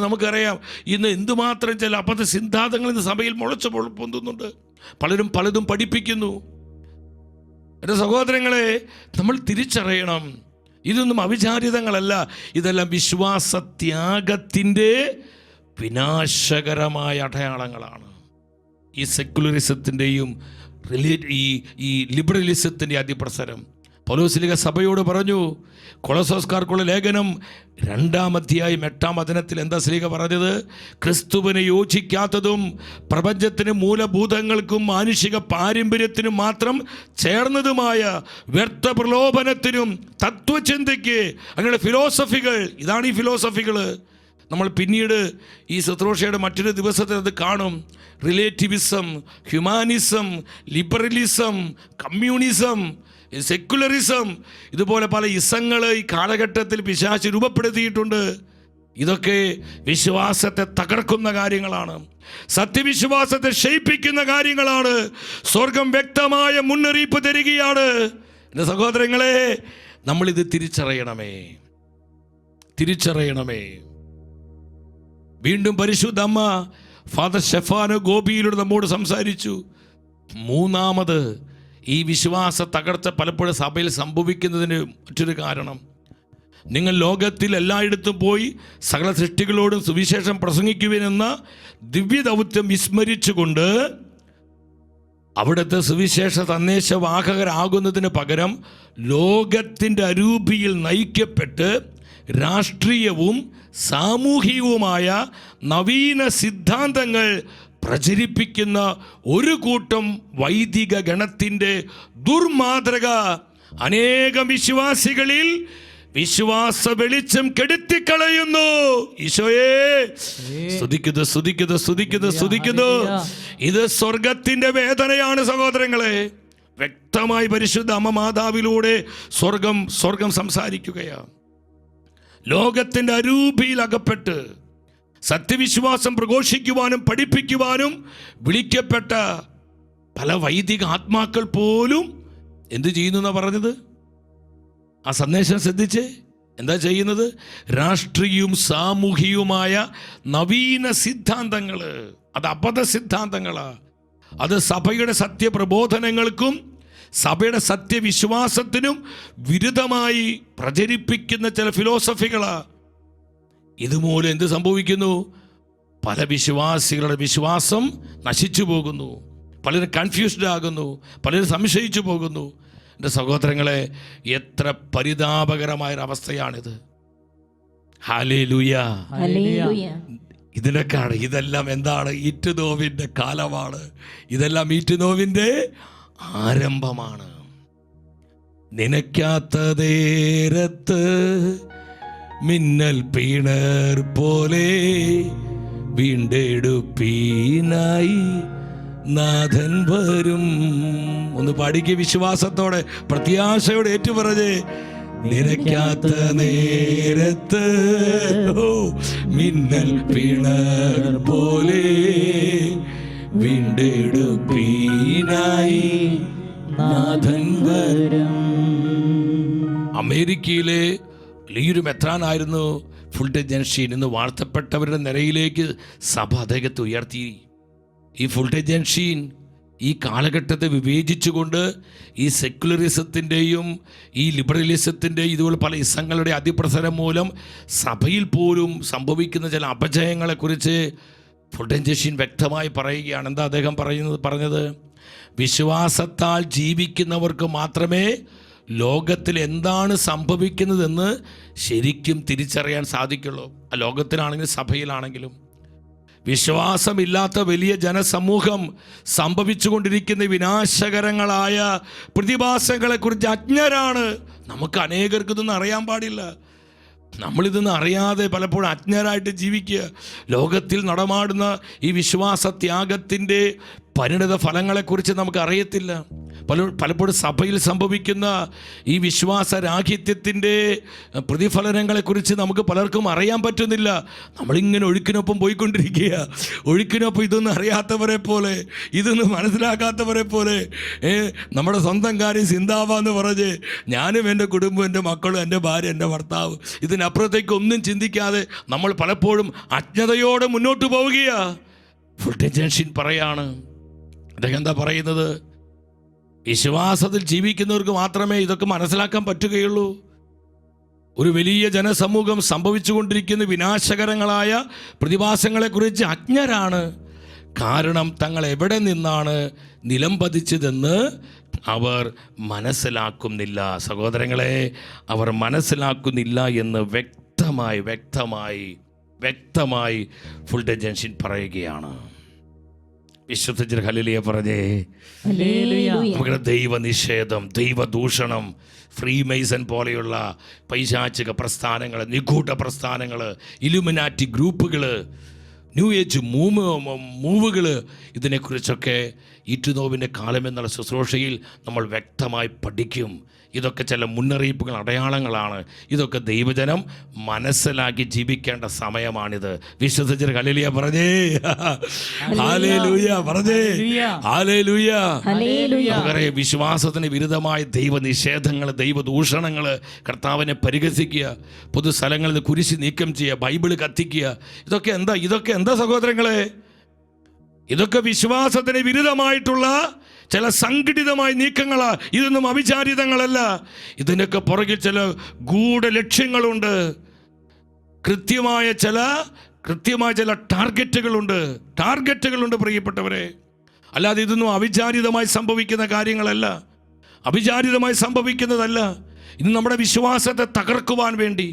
നമുക്കറിയാം. ഇന്ന് എന്തുമാത്രം ചില അബദ്ധ സിദ്ധാന്തങ്ങൾ ഇന്ന് സഭയിൽ മുളച്ചു പൊന്തുന്നുണ്ട്. പലരും പലതും പഠിപ്പിക്കുന്നു. എന്റെ സഹോദരങ്ങളെ നമ്മൾ തിരിച്ചറിയണം. ഇതൊന്നും അവിചാരിതങ്ങളല്ല. ഇതെല്ലാം വിശ്വാസത്യാഗത്തിന്റെ വിനാശകരമായ അടയാളങ്ങളാണ്. ഈ സെക്കുലറിസത്തിന്റെയും ഈ ഈ ലിബറലിസത്തിന്റെ അതിപ്രസരം. പൗലോസ്ലിക സഭയോട് പറഞ്ഞു കൊളസോസ്കാർക്കുള്ള ലേഖനം രണ്ടാം അധ്യായം എട്ടാം വചനത്തിൽ എന്താ സ്ലീഗ പറഞ്ഞത്? ക്രിസ്തുവിനെ യോജിക്കാത്തതും പ്രപഞ്ചത്തിന് മൂലഭൂതങ്ങൾക്കും മാനുഷിക പാരമ്പര്യത്തിനും മാത്രം ചേർന്നതുമായ വ്യർത്ഥ പ്രലോഭനത്തിനും തത്വചിന്തയ്ക്ക് അങ്ങനെ ഫിലോസഫികൾ ഇതാണ് ഈ ഫിലോസഫികൾ നമ്മൾ പിന്നീട് ഈ ശുശ്രൂഷയുടെ മറ്റൊരു ദിവസത്തിൽ അത് കാണും. Relativism humanism liberalism communism secularism ഇതുപോലെ പല ഇസങ്ങൾ ഈ കാലഘട്ടത്തിൽ പിശാച് രൂപപ്പെടുത്തിയിട്ടുണ്ട്. ഇതൊക്കെ വിശ്വാസത്തെ തകർക്കുന്ന കാര്യങ്ങളാണ്. സത്യവിശ്വാസത്തെ ക്ഷയിപ്പിക്കുന്ന കാര്യങ്ങളാണ്. സ്വർഗം വ്യക്തമായ മുന്നറിയിപ്പ് തരികയാണ്. എന്റെ സഹോദരങ്ങളെ നമ്മളിത് തിരിച്ചറിയണമേ. തിരിച്ചറിയണമേ. വീണ്ടും പരിശുദ്ധ അമ്മ ഫാദർ ഷെഫാനോ ഗോപിയിലൂടെ നമ്മോട് സംസാരിച്ചു. മൂന്നാമത് ഈ വിശ്വാസ തകർച്ച പലപ്പോഴും സഭയിൽ സംഭവിക്കുന്നതിന് മറ്റൊരു കാരണം. നിങ്ങൾ ലോകത്തിൽ എല്ലായിടത്തും പോയി സകല സൃഷ്ടികളോടും സുവിശേഷം പ്രസംഗിക്കുവിനെന്ന ദിവ്യദൗത്യം വിസ്മരിച്ചുകൊണ്ട് അവിടുത്തെ സുവിശേഷ സന്ദേശവാഹകരാകുന്നതിന് പകരം ലോകത്തിന്റെ അരൂപിയിൽ നയിക്കപ്പെട്ട് രാഷ്ട്രീയവും സാമൂഹികവുമായ നവീന സിദ്ധാന്തങ്ങൾ പ്രചരിപ്പിക്കുന്ന ഒരു കൂട്ടം വൈദിക ഗണത്തിന്റെ ദുർമാതൃക അനേകം വിശ്വാസികളിൽ വിശ്വാസ വെളിച്ചം കെടുത്തിക്കളയുന്നു. ഈശോയെ സ്തുതിക്കുന്നു സ്തുതിക്കുന്നു സ്തുതിക്കുന്നു സ്തുതിക്കുന്നു. ഇത് സ്വർഗത്തിന്റെ വേദനയാണ് സഹോദരങ്ങളെ. വ്യക്തമായി പരിശുദ്ധ അമ്മ മാതാവിലൂടെ സ്വർഗം സ്വർഗം സംസാരിക്കുകയാണ്. ലോകത്തിന്റെ അരൂപിയിൽ അകപ്പെട്ട് സത്യവിശ്വാസം പ്രഘോഷിക്കുവാനും പഠിപ്പിക്കുവാനും വിളിക്കപ്പെട്ട പല വൈദിക ആത്മാക്കൾ പോലും എന്ത് ചെയ്യുന്നു എന്നാ പറഞ്ഞത്? ആ സന്ദേശം ശ്രദ്ധിച്ച്. എന്താ ചെയ്യുന്നത്? രാഷ്ട്രീയവും സാമൂഹികവുമായ നവീന സിദ്ധാന്തങ്ങൾ അത് അബദ്ധ സിദ്ധാന്തങ്ങളാണ് അത് സഭയുടെ സത്യപ്രബോധനങ്ങൾക്കും സഭയുടെ സത്യവിശ്വാസത്തിനും വിരുദ്ധമായി പ്രചരിപ്പിക്കുന്ന ചില ഫിലോസഫികൾ ഇതുമൂലം എന്ത് സംഭവിക്കുന്നു? പല വിശ്വാസികളുടെ വിശ്വാസം നശിച്ചു പോകുന്നു. പലരും കൺഫ്യൂസ്ഡ് ആകുന്നു. പലരും സംശയിച്ചു പോകുന്നു. എന്റെ സഹോദരങ്ങളെ എത്ര പരിതാപകരമായൊരവസ്ഥയാണിത്. ഇതിനൊക്കെയാണ് ഇതെല്ലാം എന്താണ്? ഈറ്റുനോവിന്റെ കാലമാണ്. ഇതെല്ലാം ഈറ്റുനോവിന്റെ ആരംഭമാണ്. നനയ്ക്കാത്ത നേരത്ത് മിന്നൽ പീണർ പോലെ വീണ്ടെടുപ്പീനായി നാഥൻ വരും. ഒന്ന് പാടിക്ക് വിശ്വാസത്തോടെ പ്രത്യാശയോടെ ഏറ്റുപറഞ്ഞേ നിനക്കാത്ത നേരത്ത് മിന്നൽ പിണർ പോലെ വീണ്ടെടുപ്പീനായി അമേരിക്കയിലെ ലീരു മെത്രാനായിരുന്നു ഫുൾട്ടൻ ജംഗ്ഷൻ ഇന്ന് വാഴ്ത്തപ്പെട്ടവരുടെ നിരയിലേക്ക് സഭ അദ്ദേഹത്തെ ഉയർത്തി. ഈ ഫുൾ ടൈം ജൻഷീൻ ഈ കാലഘട്ടത്തെ വിവേചിച്ചുകൊണ്ട് ഈ സെക്യുലറിസത്തിന്റെയും ഈ ലിബറലിസത്തിന്റെയും ഇതുപോലെ പല ഇസങ്ങളുടെ അതിപ്രസരം മൂലം സഭയിൽ പോലും സംഭവിക്കുന്ന ചില അപജയങ്ങളെക്കുറിച്ച് ഫുൾട്ടൻ ജൻഷീൻ വ്യക്തമായി പറയുകയാണ്. എന്താ അദ്ദേഹം പറയുന്നത്? പറഞ്ഞത് വിശ്വാസത്താൽ ജീവിക്കുന്നവർക്ക് മാത്രമേ ലോകത്തിൽ എന്താണ് സംഭവിക്കുന്നതെന്ന് ശരിക്കും തിരിച്ചറിയാൻ സാധിക്കുള്ളൂ. ആ ലോകത്തിലാണെങ്കിലും സഭയിലാണെങ്കിലും. വിശ്വാസമില്ലാത്ത വലിയ ജനസമൂഹം സംഭവിച്ചുകൊണ്ടിരിക്കുന്ന വിനാശകരങ്ങളായ പ്രതിഭാസങ്ങളെക്കുറിച്ച് അജ്ഞരാണ്. നമുക്ക് അനേകർക്കിതൊന്നും അറിയാൻ പാടില്ല. നമ്മളിതൊന്നും അറിയാതെ പലപ്പോഴും അജ്ഞരായിട്ട് ജീവിക്കുക. ലോകത്തിൽ നടമാടുന്ന ഈ വിശ്വാസ ത്യാഗത്തിന്റെ പരിണിത ഫലങ്ങളെക്കുറിച്ച് നമുക്ക് അറിയത്തില്ല പല പലപ്പോഴും സഭയിൽ സംഭവിക്കുന്ന ഈ വിശ്വാസരാഹിത്യത്തിന്റെ പ്രതിഫലനങ്ങളെക്കുറിച്ച് നമുക്ക് പലർക്കും അറിയാൻ പറ്റുന്നില്ല. നമ്മളിങ്ങനെ ഒഴുക്കിനൊപ്പം പോയിക്കൊണ്ടിരിക്കുക ഒഴുക്കിനൊപ്പം ഇതൊന്നും അറിയാത്തവരെ പോലെ ഇതൊന്നും മനസ്സിലാക്കാത്തവരെ പോലെ നമ്മുടെ സ്വന്തം കാര്യം ചിന്താവാന്ന് പറഞ്ഞ് ഞാനും എന്റെ കുടുംബം എന്റെ മക്കളും എന്റെ ഭാര്യ എന്റെ ഭർത്താവ് ഇതിനപ്പുറത്തേക്ക് ഒന്നും ചിന്തിക്കാതെ നമ്മൾ പലപ്പോഴും അജ്ഞതയോടെ മുന്നോട്ട് പോവുകയാണ് ഫുൾ ടെൻഷൻ പറയാണ് അദ്ദേഹം എന്താ പറയുന്നത്? വിശ്വാസത്തിൽ ജീവിക്കുന്നവർക്ക് മാത്രമേ ഇതൊക്കെ മനസ്സിലാക്കാൻ പറ്റുകയുള്ളൂ. ഒരു വലിയ ജനസമൂഹം സംഭവിച്ചുകൊണ്ടിരിക്കുന്ന വിനാശകരങ്ങളായ പ്രതിഭാസങ്ങളെക്കുറിച്ച് അജ്ഞരാണ്. കാരണം തങ്ങൾ എവിടെ നിന്നാണ് നിലം പതിച്ചതെന്ന് അവർ മനസ്സിലാക്കുന്നില്ല. സഹോദരങ്ങളെ അവർ മനസ്സിലാക്കുന്നില്ല എന്ന് വ്യക്തമായി വ്യക്തമായി വ്യക്തമായി ഫുൾ ഡെജൻഷൻ പറയുകയാണ്. വിശുദ്ധ ഹലിലിയ പറഞ്ഞേ. നമ്മുടെ ദൈവനിഷേധം ദൈവദൂഷണം ഫ്രീ മെയ്സൺ പോലെയുള്ള പൈശാചിക പ്രസ്ഥാനങ്ങൾ നിഗൂഢ പ്രസ്ഥാനങ്ങൾ ഇലുമിനാറ്റി ഗ്രൂപ്പുകൾ ന്യൂ ഏജ് മൂവ് മൂവുകൾ ഇതിനെക്കുറിച്ചൊക്കെ ഈറ്റുനോവിന്റെ കാലം എന്നുള്ള ശുശ്രൂഷയിൽ നമ്മൾ വ്യക്തമായി പഠിക്കും. ഇതൊക്കെ ചില മുന്നറിയിപ്പുകൾ അടയാളങ്ങളാണ്. ഇതൊക്കെ ദൈവജനം മനസ്സിലാക്കി ജീവിക്കേണ്ട സമയമാണിത്. വിശ്വസിച്ചർ ഹലിലിയ പറഞ്ഞേ. ഹാലേലൂയ പറഞ്ഞേ. ഹല്ലേലൂയ. Hallelujah hallelujah. നമുക്കറിയാം വിശ്വാസത്തിന് വിരുദ്ധമായ ദൈവനിഷേധങ്ങൾ ദൈവദൂഷണങ്ങൾ കർത്താവിനെ പരിഹസിക്കുക പൊതുസ്ഥലങ്ങളിൽ സ്ഥലങ്ങളിൽ കുരിശി നീക്കം ചെയ്യുക ബൈബിൾ കത്തിക്കുക. ഇതൊക്കെ എന്താ ഇതൊക്കെ എന്താ സഹോദരങ്ങളെ? ഇതൊക്കെ വിശ്വാസത്തിന് വിരുദ്ധമായിട്ടുള്ള ചില സംഘടിതമായ നീക്കങ്ങളാണ് ഇതൊന്നും അവിചാരിതങ്ങളല്ല. ഇതിനൊക്കെ പുറകിൽ ചില ഗൂഢ ലക്ഷ്യങ്ങളുണ്ട് കൃത്യമായ ചില കൃത്യമായ ചില ടാർഗറ്റുകളുണ്ട്. ടാർഗറ്റുകളുണ്ട് പ്രിയപ്പെട്ടവരെ. അല്ലാതെ ഇതൊന്നും അവിചാരിതമായി സംഭവിക്കുന്ന കാര്യങ്ങളല്ല. അവിചാരിതമായി സംഭവിക്കുന്നതല്ല. ഇത് നമ്മുടെ വിശ്വാസത്തെ തകർക്കുവാൻ വേണ്ടി.